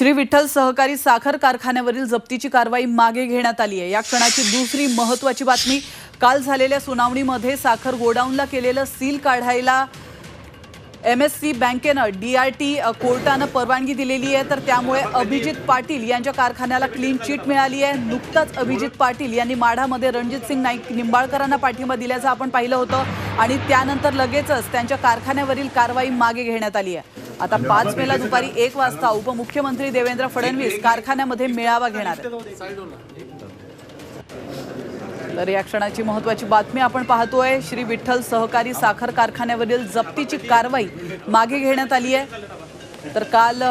श्री विठ्ठल सहकारी साखर कारखान्यावरील जप्तीची कारवाई मागे घेण्यात आली आहे. या क्षणाची दुसरी महत्वाची बातमी काल झालेल्या सुनावणीमध्ये साखर गोडाऊनला केलेलं सील काढायला एम एस सी बँकेनं डी आर टी कोर्टानं परवानगी दिलेली आहे. तर त्यामुळे अभिजित पाटील यांच्या कारखान्याला क्लीन चिट मिळाली आहे. नुकताच अभिजित पाटील यांनी माढामध्ये रणजित सिंग नाईक निंबाळकरांना पाठिंबा दिल्याचं आपण पाहिलं होतं. आणि त्यानंतर लगेचच त्यांच्या कारखान्यावरील कारवाई मागे घेण्यात आली आहे. आता पाच मेला दुपारी एक वाजता उपमुख्यमंत्री देवेंद्र फडणवीस कारखान्यामध्ये मेळावा घेणार तर या क्षणाची महत्वाची बातमी आपण पाहतोय. श्री विठ्ठल सहकारी साखर कारखान्यावरील जप्तीची कारवाई मागे घेण्यात आली आहे. तर काल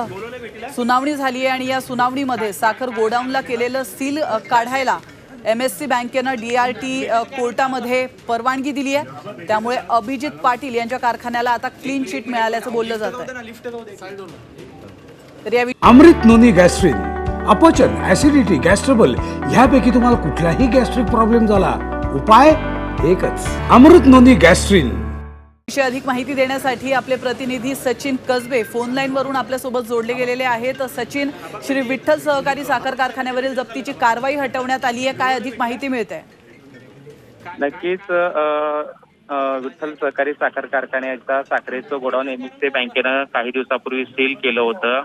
सुनावणी झाली आहे आणि या सुनावणीमध्ये साखर गोडाऊनला केलेलं सील काढायला एम एस सी बँकेनं डी आर टी कोर्टामध्ये परवानगी दिली आहे. त्यामुळे अभिजित पाटील यांच्या कारखान्याला आता क्लीन चिट मिळाल्याचं बोललं जात तर अमृत नोनी गॅस्ट्रिन अपचन ऍसिडिटी गॅस्ट्रबल ह्यापैकी तुम्हाला कुठलाही गॅस्ट्रिक प्रॉब्लेम झाला. उपाय एकच. अमृत नोनी गॅस्ट्रिन विषयी अधिक माहिती देण्यासाठी आपले प्रतिनिधी सचिन कसबे फोन लाईन वरून आपल्यासोबत जोडले गेलेले आहेत. सचिन श्री विठ्ठल सहकारी साखर कारखान्यावरील जप्तीची कारवाई हटवण्यात आली आहे. काय अधिक माहिती मिळते नक्कीच विठ्ठल सहकारी साखर कारखान्याचा साखरेचं गोडाऊन एमएससी बँकेनं काही दिवसापूर्वी सील केलं होतं.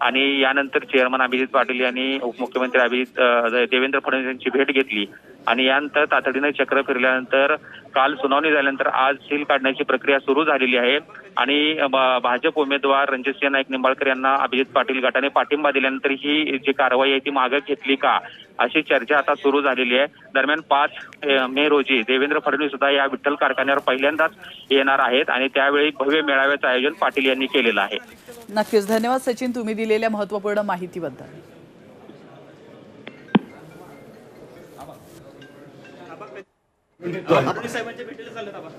आणि यानंतर चेअरमन अभिजित पाटील यांनी उपमुख्यमंत्री अभिजित देवेंद्र फडणवीस यांची भेट घेतली. आणि यानंतर तातडीनं चक्र फिरल्यानंतर काल सुनावणी झाल्यानंतर आज सील काढण्याची प्रक्रिया सुरू झालेली आहे. आणि भाजप उमेदवार रणजितसिंह नाईक निंबाळकर यांना अभिजित पाटील गटाने पाठिंबा दिल्यानंतर ही जी कारवाई आहे ती मागे घेतली का अशी चर्चा आता सुरू झालेली आहे. दरम्यान पाच मे रोजी देवेंद्र फडणवीस सुद्धा या विठ्ठल कारखान्यावर पहिल्यांदाच येणार आहेत आणि त्यावेळी भव्य मेळाव्याचं आयोजन पाटील यांनी केलेलं आहे. नक्कीच. धन्यवाद सचिन. तुम्ही दिलेल्या महत्त्वपूर्ण माहितीबद्दल. आबा आबा